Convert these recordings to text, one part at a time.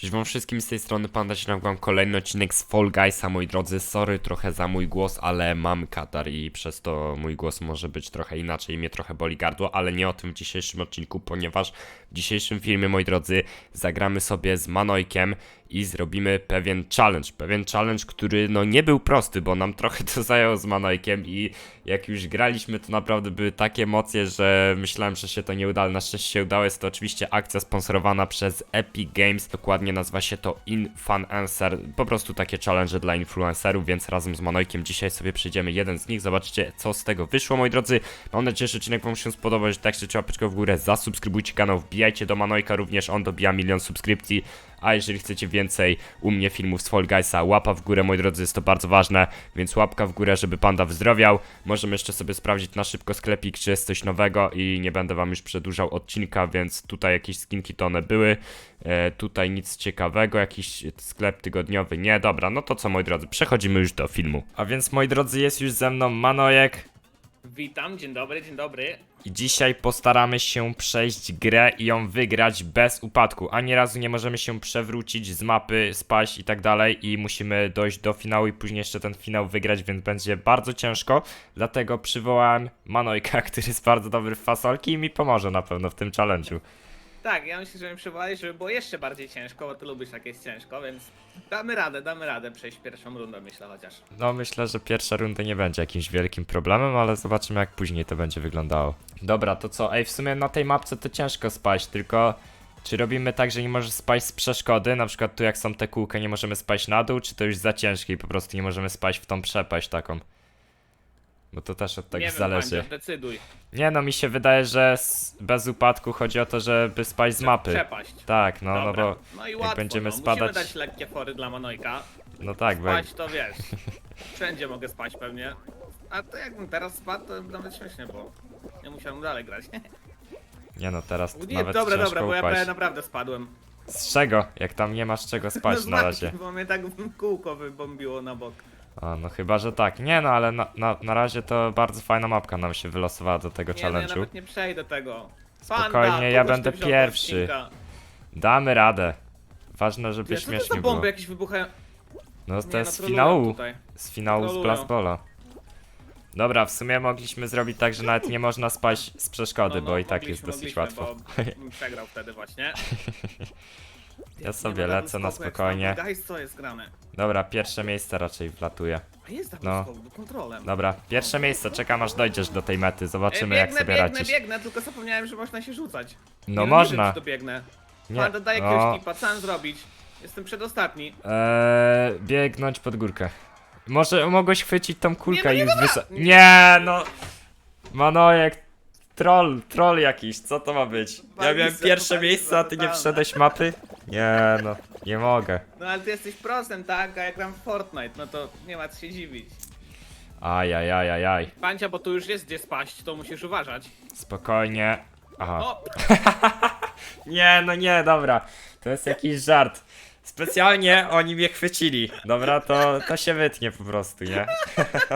Cześć wam wszystkim z tej strony Panda się nagrywam kolejny odcinek z Fall Guysa, moi drodzy. Sorry trochę za mój głos, ale mam katar i przez to mój głos może być trochę inaczej mnie trochę boli gardło, ale nie o tym w dzisiejszym odcinku, ponieważ w dzisiejszym filmie, moi drodzy, zagramy sobie z Manojkiem i zrobimy pewien challenge. Pewien challenge, który no nie był prosty, bo nam trochę to zajął z Manojkiem i jak już graliśmy, to naprawdę były takie emocje, że myślałem, że się to nie uda, ale na szczęście się udało. Jest to oczywiście akcja sponsorowana przez Epic Games. Dokładnie nazywa się to Influencer. Po prostu takie challenge dla influencerów, więc razem z Manojkiem dzisiaj sobie przejdziemy jeden z nich. Zobaczcie, co z tego wyszło, moi drodzy. Mam nadzieję, że odcinek Wam się spodobał, że tak się łapeczkę w górę, zasubskrybujcie kanał, wbijajcie do Manojka również, on dobija milion subskrypcji. A jeżeli chcecie więcej u mnie filmów z Fall Guysa, łapa w górę, moi drodzy, jest to bardzo ważne, więc łapka w górę, żeby panda wyzdrowiał. Możemy jeszcze sobie sprawdzić na szybko sklepik, czy jest coś nowego i nie będę wam już przedłużał odcinka, więc tutaj jakieś skinki to one były. E, tutaj nic ciekawego, jakiś sklep tygodniowy, nie, dobra, no to co moi drodzy, przechodzimy już do filmu. A więc moi drodzy, jest już ze mną Manojek, Witam, dzień dobry, dzień dobry. i dzisiaj postaramy się przejść grę i ją wygrać bez upadku. Ani razu nie możemy się przewrócić z mapy, spaść i tak dalej. I musimy dojść do finału i później jeszcze ten finał wygrać, więc będzie bardzo ciężko. Dlatego przywołałem Manojka, który jest bardzo dobry w fasolki i mi pomoże na pewno w tym challenge'u. Tak, ja myślę, że mi przywołałeś, żeby było jeszcze bardziej ciężko, bo ty lubisz jak jest ciężko, więc damy radę, damy radę przejść pierwszą rundę, myślę chociaż. No myślę, że pierwsza runda nie będzie jakimś wielkim problemem, ale zobaczymy jak później to będzie wyglądało. Dobra, to co? Ej, w sumie na tej mapce to ciężko spaść, tylko czy robimy tak, że nie możesz spaść z przeszkody? Na przykład tu jak są te kółka nie możemy spaść na dół, czy to już za ciężkie i po prostu nie możemy spaść w tą przepaść taką? Bo to też od tego nie wiem, zależy. Pandzio, decyduj. Nie no, mi się wydaje, że s- bez upadku chodzi o to, żeby spaść z mapy. Przepaść. Tak, no, no Dobra. bo no i jak łatwo, będziemy no. spadać- Musimy dać lekkie fory dla Manojka. no tak, bo Spać to wiesz. Wszędzie mogę spać pewnie. A to jakbym teraz spadł, to nawet śmiesznie było. Nie musiałem dalej grać. Nie no, teraz Nie, nawet dobra, ciężko dobra, bo ja upaść. prawie naprawdę spadłem. Z czego? Jak tam nie masz czego spać no na razie. właśnie, Bo mnie tak kółko wybombiło na bok. A, no chyba, że tak. Nie no, ale na, na, na razie to bardzo fajna mapka nam się wylosowała do tego Nie, no ja challenge'u. nawet nie przejdę tego. Spokojnie, ja kogoś będę ty wziął do pierwszy. odcinka. Damy radę. Ważne, żeby Wiesz, co to za śmiesznie było. bomby jakieś wybuchają? No to Nie, jest z trolują finału. tutaj. Z finału z Trolują. Blastbola. Dobra, w sumie mogliśmy zrobić tak, że nawet nie można spaść z przeszkody, No, bo no, i tak jest mogliśmy, dosyć mogliśmy, łatwo. Bo bym przegrał wtedy właśnie. Ja sobie lecę na spokojnie. Guys, co jest grane? Dobra, pierwsze miejsce raczej wlatuje. A jest double No. scope, kontrolem. Dobra, pierwsze miejsce, czekam aż dojdziesz do tej mety, zobaczymy jak biegnę, sobie biegnę, radzisz. biegnę, tylko zapomniałem, że można się rzucać. No nie, można. Czy to biegnę. Nie, Panda, daj no. jakiegoś tipa, co mam zrobić? Jestem przedostatni. Eee, biegnąć pod górkę. Może mogłeś chwycić tą kulkę Nie, no i nie wysa... Nie no! Manojek, troll, troll jakiś, co to ma być? Ja miałem pierwsze miejsce, a ty nie wszedłeś mapy? Nie no, nie mogę. No ale ty jesteś prosem, tak? A jak gram w Fortnite, no to nie ma co się dziwić. Ajajajajaj, Pancia, bo tu już jest gdzie spaść, to musisz uważać. spokojnie. Aha. O, Nie, no nie, dobra. To jest jakiś żart. Specjalnie oni mnie chwycili. Dobra, to, to się wytnie po prostu, nie?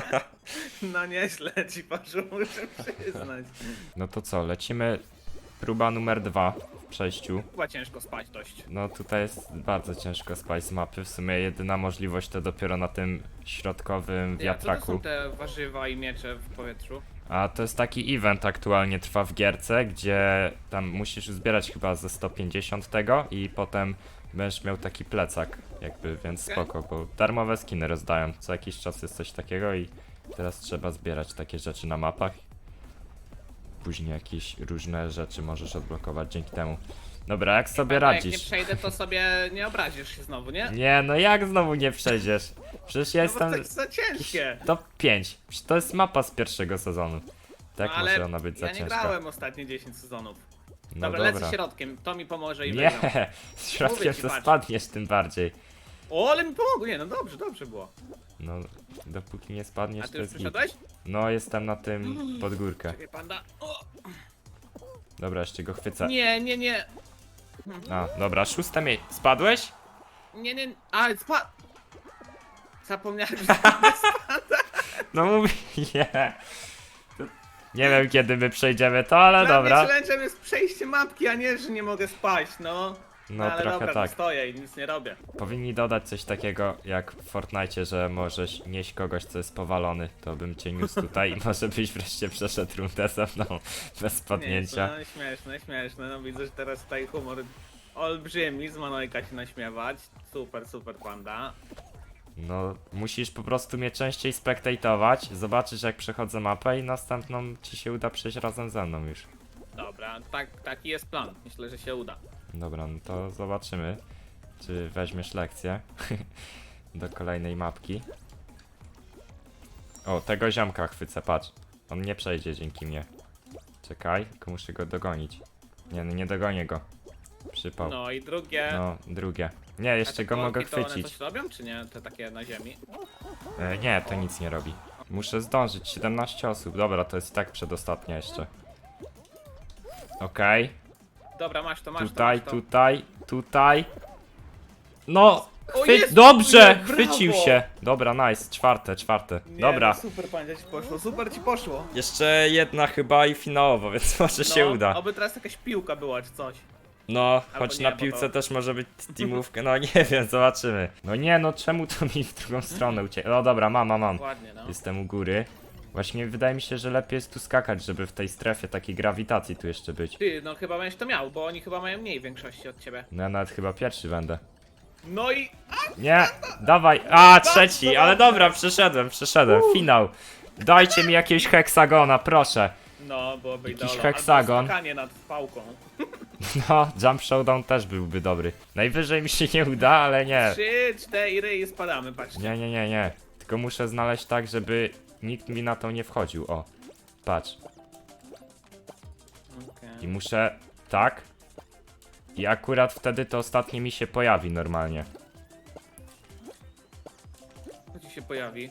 no nieźle ci poszło, muszę przyznać. No to co, lecimy. Próba numer dwa w przejściu. Chyba ciężko spać dość. No tutaj jest bardzo ciężko spać z mapy. W sumie jedyna możliwość to dopiero na tym środkowym Ty, a co to są wiatraku. te warzywa i miecze w powietrzu? A to jest taki event aktualnie trwa w gierce, gdzie tam musisz zbierać chyba ze 150 tego i potem będziesz miał taki plecak jakby, więc Okej. spoko, bo darmowe skiny rozdają. Co jakiś czas jest coś takiego i teraz trzeba zbierać takie rzeczy na mapach. Później jakieś różne rzeczy możesz odblokować dzięki temu. Dobra, jak sobie A jak nie radzisz? przejdę, to sobie nie obrazisz się znowu, nie? Nie, no jak znowu nie przejdziesz? Przecież ja No bo to jestem jest za ciężkie. top 5. Przecież to jest mapa z pierwszego sezonu. Tak No, ale może ona być za ja nie ciężka. grałem ostatnie 10 sezonów. No dobra, lecę środkiem, to mi pomoże i Nie, z środkiem Mówię ci, to patrz. spadniesz tym bardziej. O, ale mi pomogło, nie no dobrze, dobrze było. No, dopóki nie spadniesz, A to ty już jest przyszedłeś? No, jestem na tym pod górkę. Czekaj, panda. O, Dobra, jeszcze go chwycę. nie, nie, nie, A, dobra, szóste miejsce. Spadłeś? nie, nie, a, spa... Zapomniałem, że No mówię, nie. To- Nie wiem kiedy my przejdziemy to, ale Dla dobra. mnie challenge'em jest przejście mapki, a nie, że nie mogę spaść, no. No, ale trochę dobra, tak. to stoję i nic nie robię. Powinni dodać coś takiego jak w Fortnite, że możesz nieść kogoś, co jest powalony. To bym cię niósł tutaj i może byś wreszcie przeszedł rundę ze mną bez spadnięcia. Nie, no, śmieszne, śmieszne. No widzę, że teraz tutaj humor olbrzymi, z Manojka się naśmiewać. Super, super panda. No, musisz po prostu mnie częściej spektatować, zobaczysz jak przechodzę mapę i następną ci się uda przejść razem ze mną już. Dobra, tak, taki jest plan. Myślę, że się uda. Dobra, no to zobaczymy, czy weźmiesz lekcję do kolejnej mapki. O, tego ziomka chwycę, patrz. On nie przejdzie dzięki mnie. Czekaj, tylko muszę go dogonić. Nie, no nie dogonię go. Przypał. No i drugie. No, drugie. Nie, A jeszcze te go mogę kolki, to one chwycić. coś robią, czy nie? Te takie na ziemi. E, nie, to nic nie robi. Muszę zdążyć, 17 osób. Dobra, to jest i tak przedostatnia jeszcze. Okej, Dobra, masz to, masz tutaj, to. Masz to. tutaj, tutaj. No! O Chwy... Jezu, Dobrze! nie, Chwycił brawo! się! Dobra, nice, czwarte, czwarte. Nie, Dobra. No, super panda ci poszło, super ci poszło. Jeszcze jedna chyba i finałowo, więc może się no, uda. Oby teraz jakaś piłka była, czy coś. No, Albo choć nie, na bo piłce to- też może być teamówka, no nie wiem, zobaczymy. No nie, no czemu to mi w drugą stronę uciekło? No dobra, mam, mam, mam. Ładnie, no. Jestem u góry. Właśnie wydaje mi się, że lepiej jest tu skakać, żeby w tej strefie takiej grawitacji tu jeszcze być. Ty, no chyba będziesz to miał, bo oni chyba mają mniej większości od ciebie. No ja nawet chyba pierwszy będę. No i... Nie, dawaj. A, trzeci, ale dobra, przeszedłem, przeszedłem. Finał. Dajcie mi jakiegoś heksagona, proszę. No, byłoby Jakiś idealne. heksagon. Skakanie nad pałką. No, jump showdown też byłby dobry. Najwyżej mi się nie uda, ale nie. Trzy, cztery i spadamy, patrzcie. Nie, nie, nie, nie. Tylko muszę znaleźć tak, żeby nikt mi na to nie wchodził. O, patrz. Okej. I muszę tak. I akurat wtedy to ostatnie mi się pojawi normalnie. Co ci się pojawi?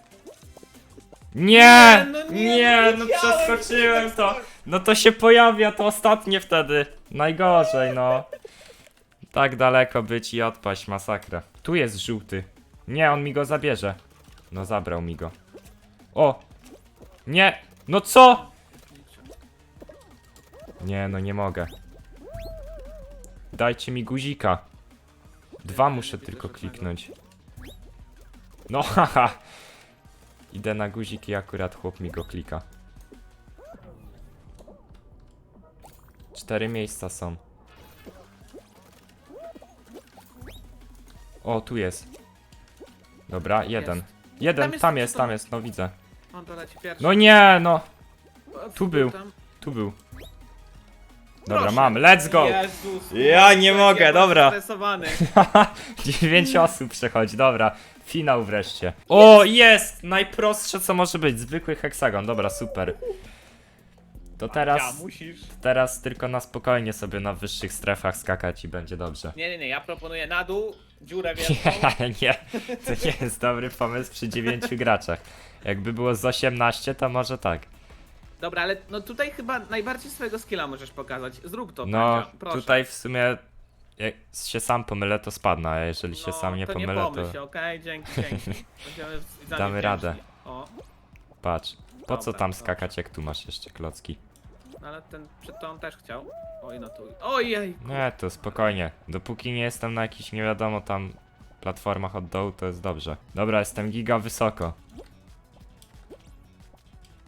Nie! no Nie, nie, no wiedziałem, przeskoczyłem że to. tak No to się pojawia to ostatnie wtedy. Najgorzej, no. Tak daleko być i odpaść, masakra. Tu jest żółty. Nie, on mi go zabierze. No zabrał mi go. O! Nie! No co? Nie, no nie mogę. Dajcie mi guzika. Dwa muszę tylko kliknąć. No haha. Idę na guzik i akurat chłop mi go klika. Cztery miejsca są. O, tu jest. Dobra, jeden. Jeden, Tam jest, tam jest, no widzę. On to leci pierwszy. No nie, no, tu był. tam. tu był. Dobra, Proszę. mam, let's go! Jezus, Ja nie mogę, ja dobra. Stresowany. Dziewięć osób przechodzi, dobra. Finał wreszcie. O, jest! Najprostsze co może być, zwykły heksagon, dobra, super. To Ja teraz, musisz. teraz tylko na spokojnie sobie na wyższych strefach skakać i będzie dobrze. Nie, nie, nie, ja proponuję na dół, dziurę wielką. Nie, nie, to nie jest dobry pomysł przy dziewięciu graczach. Jakby było z 18, to może tak. Dobra, ale no tutaj chyba najbardziej swojego skilla możesz pokazać. Zrób to, No, Tadzio, proszę. tutaj w sumie jak się sam pomylę, to spadnę, a jeżeli się no, sam nie to pomylę, nie to pomyśl, okej, dzięki, dzięki. Będziemy z widzami Damy wdzięczni. radę. O, patrz. Po co Dobra, tam dobrze. skakać, jak tu masz jeszcze klocki? No ale ten przed tą też chciał. Oj, no tu. Ojej! Nie, to spokojnie. Dopóki nie jestem na jakichś nie wiadomo tam platformach od dołu, to jest dobrze. Dobra, jestem giga wysoko.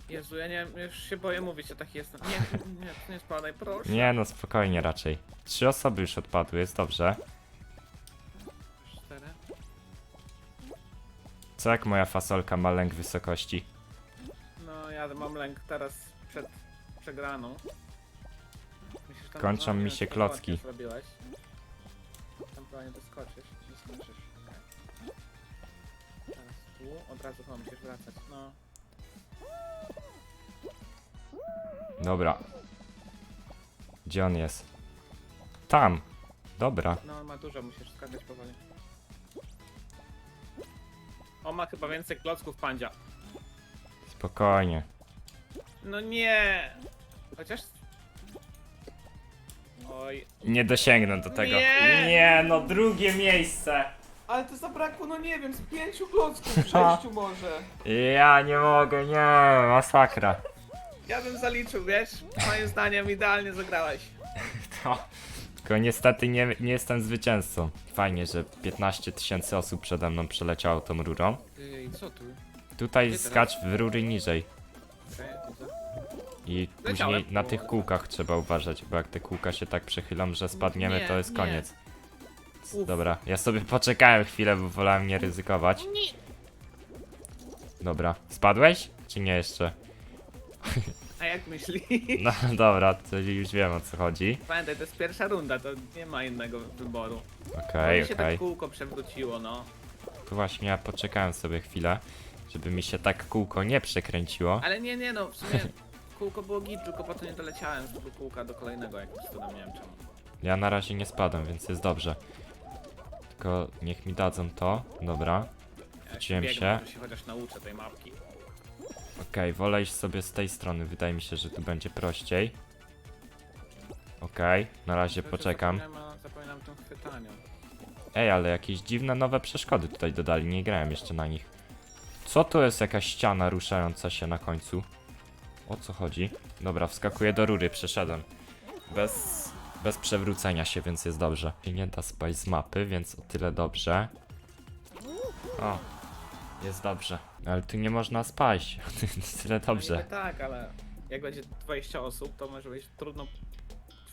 Jezu, ja nie już się boję mówić, że taki jestem. Nie, nie, nie spadaj, proszę. Nie no, spokojnie raczej. Trzy osoby już odpadły, jest dobrze. Cztery. Co jak moja fasolka ma lęk wysokości? No, ja mam lęk teraz przed przegraną. Myślisz, tam- Kończą no, nie mi się klocki. ładnie Zrobiłeś. Tam chyba nie doskoczysz, nie skończysz. Teraz tu, od razu chyba musisz wracać, no. Dobra. Gdzie on jest? Tam. Dobra. No, on ma dużo, musisz skakać powoli. On ma chyba więcej klocków pandzia. Spokojnie. No nie! Chociaż... Oj. Nie dosięgnę do tego. Nie! Nie, no drugie miejsce. Ale to zabrakło, no nie wiem, z pięciu klocków, sześciu może. Ja nie mogę, nie, masakra. Ja bym zaliczył, wiesz? Moim zdaniem idealnie zagrałeś. To, Tylko niestety nie, nie jestem zwycięzcą. Fajnie, że 15 tysięcy osób przede mną przeleciało tą rurą. Ej, co tu? Tutaj skacz w rury niżej. I później na tych kółkach trzeba uważać, bo jak te kółka się tak przechylą, że spadniemy, Nie, to jest nie. koniec. Uf. Dobra, ja sobie poczekałem chwilę, bo wolałem nie ryzykować. Dobra, spadłeś? Czy nie jeszcze? A jak myśli? No dobra, to już wiem o co chodzi. Pamiętaj, to jest pierwsza runda, to nie ma innego wyboru. Okej, Mi się okej. tak kółko przewróciło, no. Tu właśnie ja poczekałem sobie chwilę, żeby mi się tak kółko nie przekręciło. Ale nie, nie, no, w sumie kółko było git, tylko potem nie doleciałem z tego kółka do kolejnego jakimś cudem, nie wiem czemu. Ja na razie nie spadam, więc jest dobrze. Tylko niech mi dadzą to. Dobra. Jak Wróciłem biegnę, się. może się chociaż nauczę tej mapki. Okej, wolę iść sobie z tej strony. Wydaje mi się, że tu będzie prościej. Okej, na razie poczekam. Zapominam, zapominam tym chwytaniu. Ej, ale jakieś dziwne nowe przeszkody tutaj dodali. Nie grałem jeszcze na nich. Co to jest jakaś ściana ruszająca się na końcu? O co chodzi? Dobra, wskakuję do rury, przeszedłem. Bez, bez przewrócenia się, więc jest dobrze. Się Nie da spaść z mapy, więc o tyle dobrze. O, jest dobrze. Ale tu nie można spaść. tyle dobrze. tak, ale jak będzie 20 osób, to może być trudno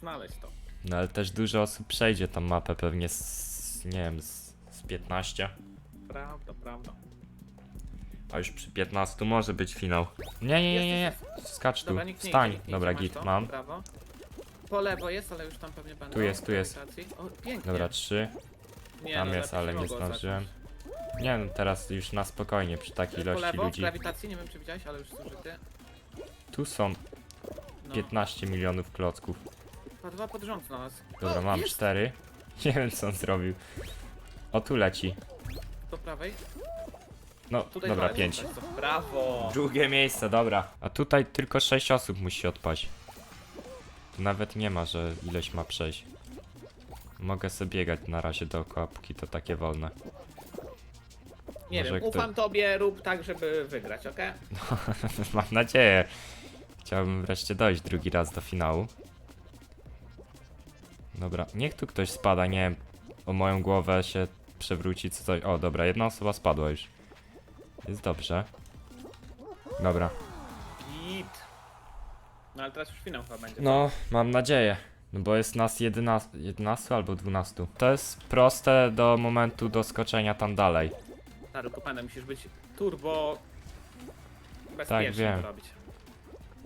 znaleźć to. No ale też dużo osób przejdzie tą mapę, pewnie z, nie wiem, z, z 15. Prawda, prawda. A już przy 15 może być finał. Nie, nie, nie, nie, nie. Skacz tu. Dobra, nikt nie Wstań. idzie, nikt nie Dobra, idzie, git, to? mam. Prawo. Po lewo jest, ale już tam pewnie będą. Tu jest, tu jest. grawitacji. O, pięknie. Dobra, 3. Nie, tam no, jest, ale nie zdążyłem. Nie no, teraz już na spokojnie przy takiej Po ilości lewo, w ludzi. grawitacji, nie wiem czy widziałeś, ale już zużyty. Tu są No. 15 milionów klocków. Dwa, dwa pod rząd znalazł. Dobra, o, mam jest. 4. Nie wiem co on zrobił. O, tu leci. Do prawej. No, Tutaj dobra, dwa, 5. to- Brawo! Drugie miejsce, dobra. A tutaj tylko 6 osób musi odpaść. Tu nawet nie ma, że ileś ma przejść. Mogę sobie biegać na razie dookoła, póki to takie wolne. Nie Może wiem, kto- ufam tobie, rób tak, żeby wygrać, okej? Mam nadzieję. Chciałbym wreszcie dojść drugi raz do finału. Dobra, niech tu ktoś spada, nie wiem, o moją głowę się przewróci co coś. O, dobra, jedna osoba spadła już. Jest dobrze. Dobra. Git. No ale teraz już finał chyba będzie. No, mam nadzieję. No bo jest nas 11, 11 albo 12. To jest proste do momentu doskoczenia tam dalej. Tak, tylko pamiętaj, musisz być turbo Tak, wiem. to robić.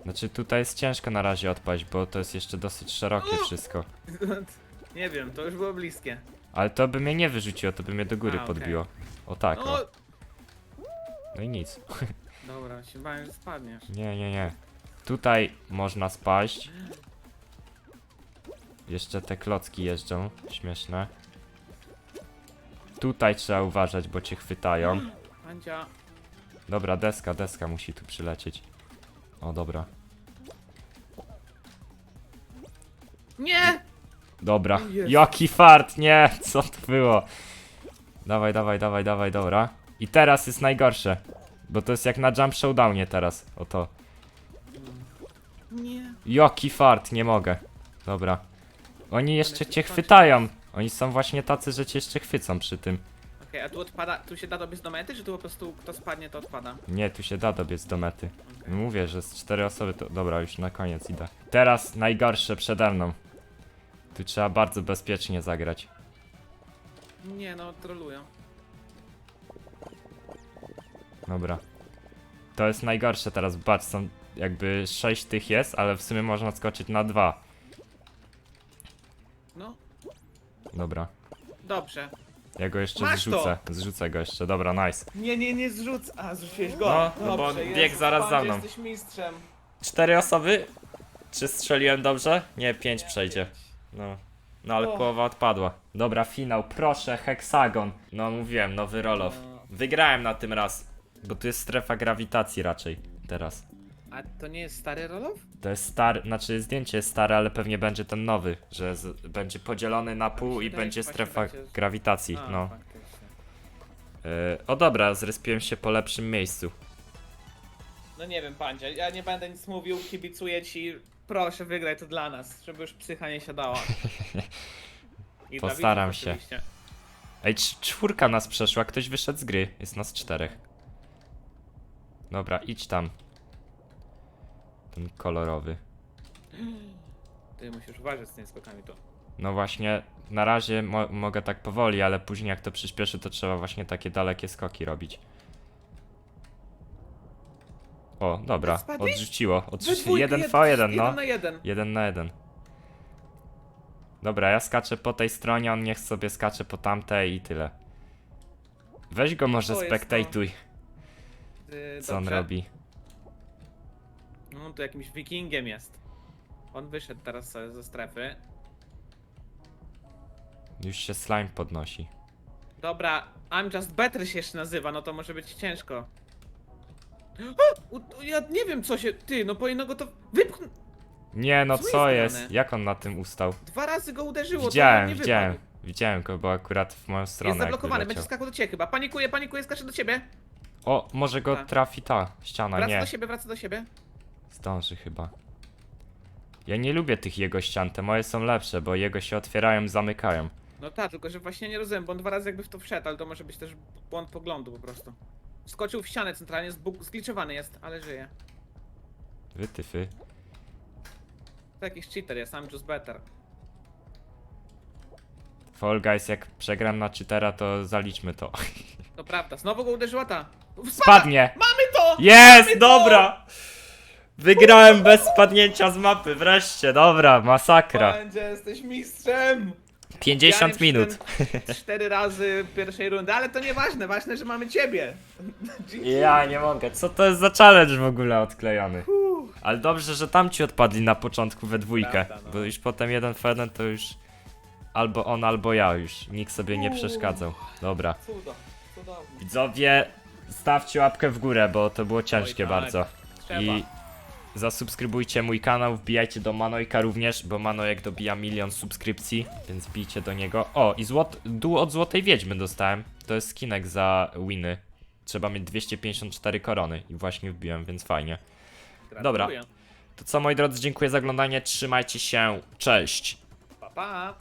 Znaczy tutaj jest ciężko na razie odpaść, bo to jest jeszcze dosyć szerokie wszystko. nie wiem, to już było bliskie. Ale to by mnie nie wyrzuciło, to by mnie do góry A, okej. podbiło. O tak, No, o. No i nic. dobra, się bałem, że spadniesz. Nie, nie, nie. Tutaj można spaść. Jeszcze te klocki jeżdżą, śmieszne. Tutaj trzeba uważać, bo cię chwytają. Dobra, deska, deska musi tu przylecieć. O, dobra. nie! Dobra. Jest. Jaki fart, nie! Co to było? Dawaj, dawaj, dawaj, dawaj, dobra. I teraz jest najgorsze. Bo to jest jak na Jump Showdownie teraz. Oto. Nie. Jaki fart, nie mogę. Dobra. Oni jeszcze cię chwytają. Oni są właśnie tacy, że cię jeszcze chwycą przy tym. Okej, a tu odpada, tu się da dobiec do mety, czy tu po prostu kto spadnie, to odpada? Nie, tu się da dobiec do mety. Mówię, że z cztery osoby to... Dobra, już na koniec idę. Teraz najgorsze przede mną. Tu trzeba bardzo bezpiecznie zagrać. Nie no, trolują. Dobra. To jest najgorsze teraz, patrz, są jakby sześć tych jest, ale w sumie można skoczyć na dwa. No, Dobra. dobrze. Ja go jeszcze Masz to! zrzucę. Zrzucę go jeszcze, dobra, nice. Nie, nie, nie zrzuc. A, zrzuciłeś go. No, no bo bieg Jezus, zaraz za mną. jesteś mistrzem. Cztery osoby? Czy strzeliłem dobrze? Nie, pięć przejdzie. No. No ale O. połowa odpadła. Dobra, finał, proszę, heksagon. No mówiłem, nowy rolow. No. Wygrałem na tym raz. Bo tu jest strefa grawitacji raczej. Teraz. A to nie jest stary rolow? To jest stary, znaczy zdjęcie jest stare, ale pewnie będzie ten nowy, że z, będzie podzielony na pół i wydaje, będzie właśnie strefa będzie- grawitacji, A, no. faktycznie. Yy, o dobra, zrespiłem się po lepszym miejscu. No nie wiem, Pandzia, ja nie będę nic mówił, kibicuję ci. Proszę, wygraj to dla nas, żeby już psycha nie siadała. I dla Postaram widzów się. oczywiście. Ej, cz- czwórka nas przeszła, ktoś wyszedł z gry. Jest nas czterech. Dobra, idź tam. Ten kolorowy. Ty musisz uważać z tymi skokami tu. No właśnie, na razie mo mogę tak powoli, ale później jak to przyspieszy, to trzeba właśnie takie dalekie skoki robić. O, dobra, odrzuciło. Odrzuciło. dwójkę, Jeden jed- v jeden, no. Jeden na jeden. Jeden na jeden. Dobra, ja skaczę po tej stronie, on niech sobie skacze po tamtej i tyle. Weź go może To jest to. spektatuj, Ty, co on dobrze. robi. No to jakimś wikingiem jest. On wyszedł teraz sobie ze strefy. Już się slime podnosi. Dobra, I'm just better się jeszcze nazywa, no to może być ciężko. A! U- Ja nie wiem co się... Ty, no powinno go to... Wypchnąć... Nie no, co strony. jest? Jak on na tym ustał? Dwa razy go uderzyło, to Widziałem, nie widziałem. wypadł. Widziałem go, bo akurat w moją stronę Jest zablokowany, będzie skakał do ciebie chyba. Panikuje, panikuje, skacze do ciebie. O, może go Tak. trafi ta ściana, Wraca nie. do siebie, wraca do siebie. Zdąży chyba. Ja nie lubię tych jego ścian, te moje są lepsze, bo jego się otwierają, zamykają. No tak, tylko że właśnie nie rozumiem, bo on dwa razy jakby w to wszedł, ale to może być też błąd poglądu po prostu. Skoczył w ścianę centralnie, zbuk- zgliczowany jest, ale żyje. Wytyfy. To jakiś cheater jest, I'm just better. Fall Guys, jak przegram na cheatera, to zaliczmy to. To prawda, znowu go uderzyła ta. Spadnie! Mamy to! Jest! Dobra! Wygrałem bez spadnięcia z mapy, wreszcie, dobra, masakra. Będzie, jesteś mistrzem! 50 Ja nie minut. Cztery razy pierwszej rundy, ale to nieważne, ważne, że mamy ciebie. Ja nie mogę, co to jest za challenge w ogóle odklejony? Uff. Ale dobrze, że tam ci odpadli na początku we dwójkę, Prawda, no. bo już potem jeden w jeden to już albo on, albo ja już. Nikt sobie nie przeszkadzał. Dobra. Cudo, cudownie. Widzowie, stawcie łapkę w górę, bo to było ciężkie tak. bardzo. Trzeba. I zasubskrybujcie mój kanał, wbijajcie do Manojka również, bo Manojek dobija milion subskrypcji, więc wbijcie do niego. O, i złot, dół od Złotej Wiedźmy dostałem. To jest skinek za winy. Trzeba mieć 254 korony i właśnie wbiłem, więc fajnie. dobra. Gratuluję. To co moi drodzy, dziękuję za oglądanie, trzymajcie się, cześć! Pa, pa.